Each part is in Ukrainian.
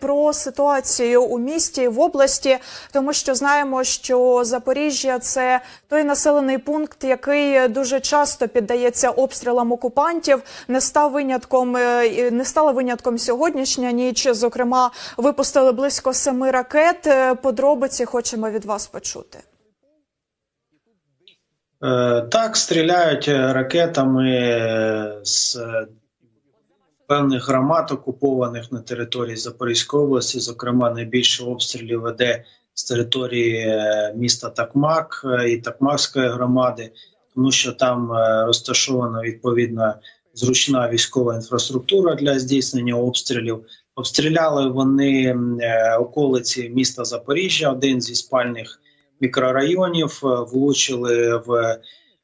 Про ситуацію у місті в області, тому що знаємо, що Запоріжжя це той населений пункт, який дуже часто піддається обстрілам окупантів. Не став винятком, е, не стала винятком сьогоднішня ніч. Зокрема, випустили близько семи ракет. Е, Подробиці хочемо від вас почути. Е, Так, стріляють ракетами з певних громад, окупованих на території Запорізької області. Зокрема, найбільше обстрілів веде з території е, міста Такмак е, і Такмакської громади, тому що там е, розташована відповідна зручна військова інфраструктура для здійснення обстрілів. Обстріляли вони околиці міста Запоріжжя, один зі спальних мікрорайонів, влучили в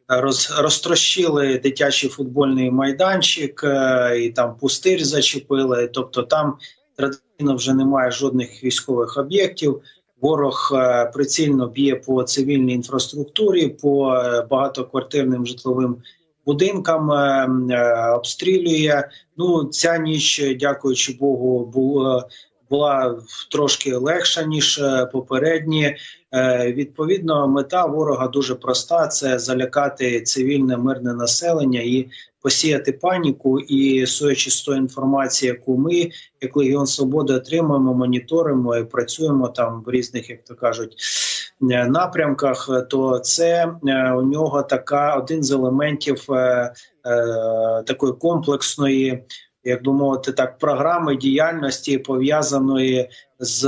роз, розтрощили дитячий футбольний майданчик е, і там пустир зачепили. Тобто там традиційно вже немає жодних військових об'єктів. Ворог е, прицільно б'є по цивільній інфраструктурі, по е, багатоквартирним житловим будинкам, обстрілює. Ну ця ніч, дякуючи Богу, була, була трошки легша ніж е, попередні. Е, Відповідно, мета ворога дуже проста: це залякати цивільне мирне населення і посіяти паніку. І судячи з тої інформації, яку ми, як Легіон Свободи, отримуємо, моніторимо і працюємо там в різних, як то кажуть, е, напрямках, то це у нього така один з елементів такої комплексної. Як би мовити, так програми діяльності пов'язаної з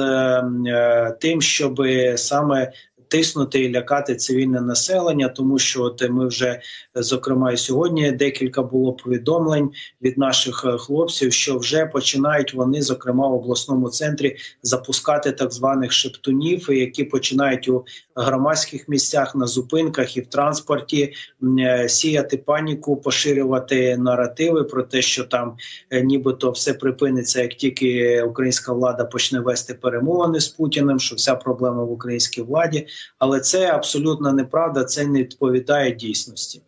е, тим, щоб саме тиснути і лякати цивільне населення, тому що от ми вже зокрема і сьогодні декілька було повідомлень від наших е, хлопців, що вже починають вони, зокрема в обласному центрі, запускати так званих шептунів, які починають у громадських місцях на зупинках і в транспорті е, сіяти паніку, поширювати наративи про те, що там е, нібито все припиниться, як тільки українська влада почне вести перемовини з Путіним, що вся проблема в українській владі, але це абсолютно неправда, це не відповідає дійсності.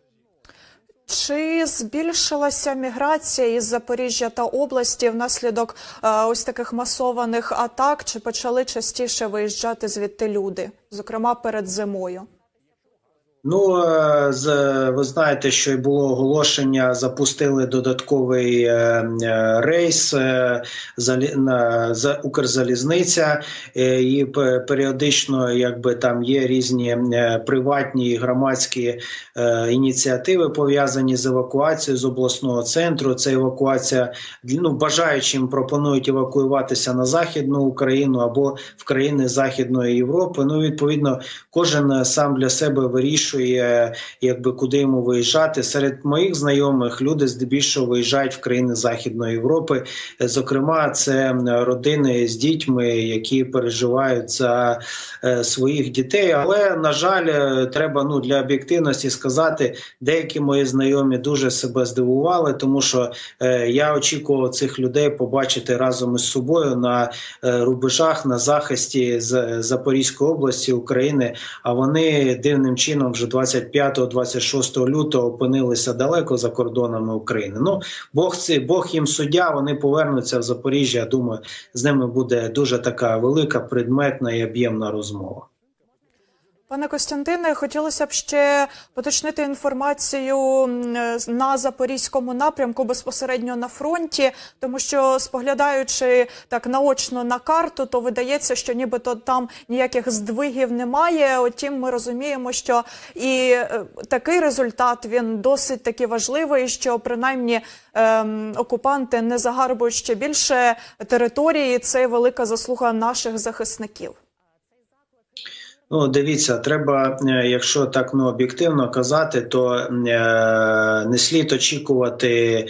Чи збільшилася міграція із Запоріжжя та області внаслідок е, ось таких масованих атак? Чи почали частіше виїжджати звідти люди, зокрема перед зимою? Ну е, ви знаєте, що було оголошення. Запустили додатковий е, е, рейс за Укрзалізниця, і періодично, якби там є різні приватні і громадські ініціативи пов'язані з евакуацією з обласного центру. Це евакуація ну бажаючим пропонують евакуюватися на західну Україну або в країни Західної Європи. Ну відповідно, кожен сам для себе вирішує, якби куди йому виїжджати. Серед моїх знайомих люди здебільшого виїжджають в країни Західної Європи. Е, Зокрема, це родини з дітьми, які переживають за е, своїх дітей. Але на жаль, е, треба ну для об'єктивності сказати, деякі мої знайомі дуже себе здивували, тому що я очікував цих людей побачити разом із собою на рубежах на захисті з Запорізької області України. А вони дивним чином вже 25-26 лютого опинилися далеко за кордонами України. Ну Бог це Бог їм суддя. Вони повернуться в Запоріжжя. Думаю, з ними буде дуже така велика предметна і об'ємна розмова. Пане Костянтине, хотілося б ще поточнити інформацію на запорізькому напрямку безпосередньо на фронті, тому що споглядаючи так наочно на карту, то видається, що нібито там ніяких здвигів немає. Утім, ми розуміємо, що і е, такий результат він досить таки важливий, що принаймні ем, окупанти не загарбують ще більше території. Це велика заслуга наших захисників. Ну, дивіться, треба, е, якщо так ну об'єктивно казати, то е, не слід очікувати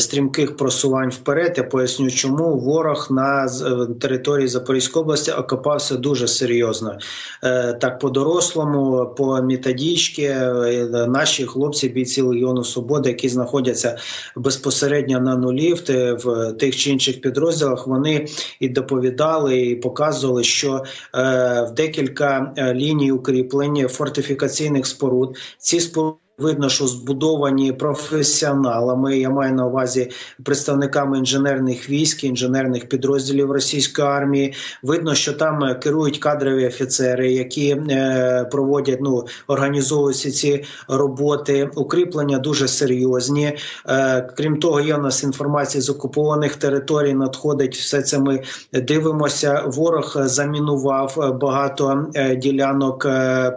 стрімких просувань вперед. Я поясню, чому ворог на е, території Запорізької області окопався дуже серйозно. Е, Так, по-дорослому, по методичці, е, наші хлопці, бійці Легіону Свободи, які знаходяться безпосередньо на нулі в в тих чи інших підрозділах, вони і доповідали, і показували, що е, в декілька ліній укріплення фортифікаційних споруд. Ці споруди видно, що збудовані професіоналами. Я маю на увазі представниками інженерних військ, інженерних підрозділів російської армії. Видно, що там е, керують кадрові офіцери, які е, проводять ну організовують ці роботи. Укріплення дуже серйозні. Е, крім того, є у нас інформація з окупованих територій. Надходить все це. Ми дивимося. Ворог замінував багато ділянок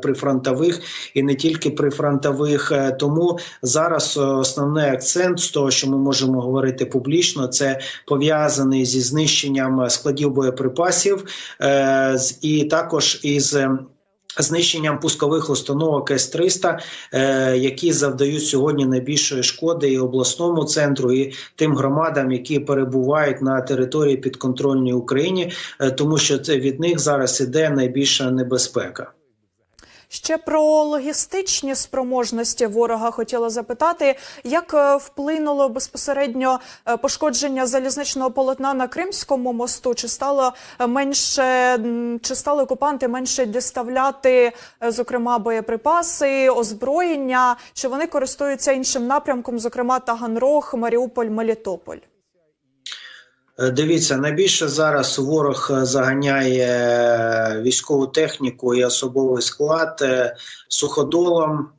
прифронтових і не тільки прифронтових. Е, Тому зараз е, основний акцент з того, що ми можемо говорити публічно, це пов'язаний зі знищенням складів боєприпасів е, і також із. е, Знищенням пускових установок С-300, е, які завдають сьогодні найбільшої шкоди і обласному центру, і тим громадам, які перебувають на території підконтрольній Україні, тому що це від них зараз іде найбільша небезпека. Ще про логістичні спроможності ворога хотіла запитати, як е, вплинуло безпосередньо е, пошкодження залізничного полотна на Кримському мосту? Чи стало менше чи стали окупанти менше діставляти, е, зокрема, боєприпаси, озброєння? Чи вони користуються іншим напрямком, зокрема Таганрог, Маріуполь, Мелітополь? Е, Дивіться, найбільше зараз ворог е, заганяє е, військову техніку і особовий склад суходолом.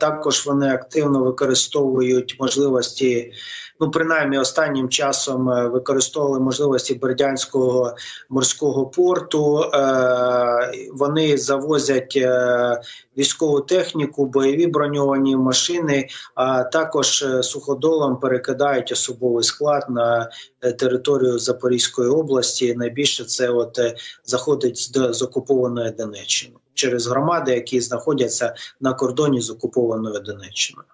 Також вони активно використовують можливості. Ну, принаймні, останнім часом використовували можливості Бердянського морського порту. Вони завозять військову техніку, бойові броньовані машини, а також суходолом перекидають особовий склад на е, територію Запорізької області. Найбільше це от е, заходить з, з окупованої Донеччини через громади, які знаходяться на кордоні з окупованою Донеччиною.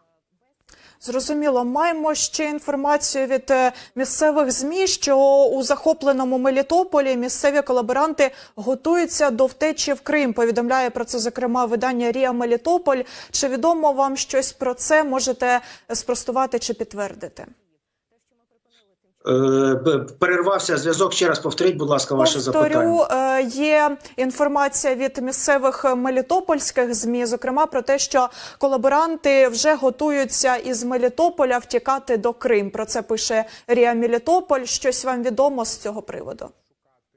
Зрозуміло, маємо ще інформацію від е, місцевих змі, що у захопленому Мелітополі місцеві колаборанти готуються до втечі в Крим. Повідомляє про це зокрема видання Рія Мелітополь. Чи відомо вам щось про це? Можете спростувати чи підтвердити? Е, Перервався зв'язок. Ще раз повторіть, будь ласка, ваше. Повторю, запитання. є інформація від місцевих мелітопольських змі, зокрема про те, що колаборанти вже готуються із Мелітополя втікати до Крим. Про це пише Рія Мелітополь. Щось вам відомо з цього приводу?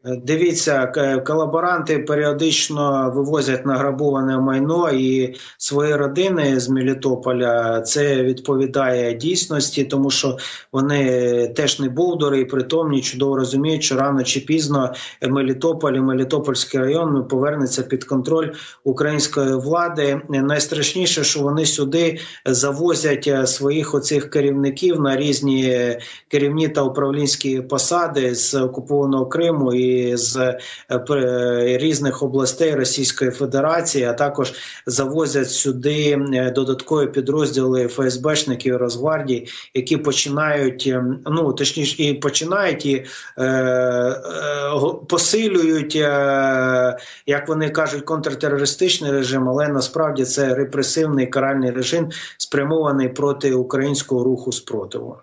Е, Дивіться, колаборанти періодично вивозять награбоване майно і свої родини з Мелітополя. Це відповідає дійсності, тому що вони теж не бовдори і притомні, чудово розуміють, що рано чи пізно Мелітополь і Мелітопольський район повернеться під контроль української влади. Найстрашніше, що вони сюди завозять е, своїх оцих керівників на різні е, керівні та управлінські посади з окупованого Криму і з е, різних областей Російської Федерації, а також завозять сюди е, додаткові підрозділи ФСБшників Росгвардії, які починають е, ну точніше і починають і е, е, посилюють, е, як вони кажуть, контртерористичний режим, але насправді це репресивний каральний режим, спрямований проти українського руху спротиву.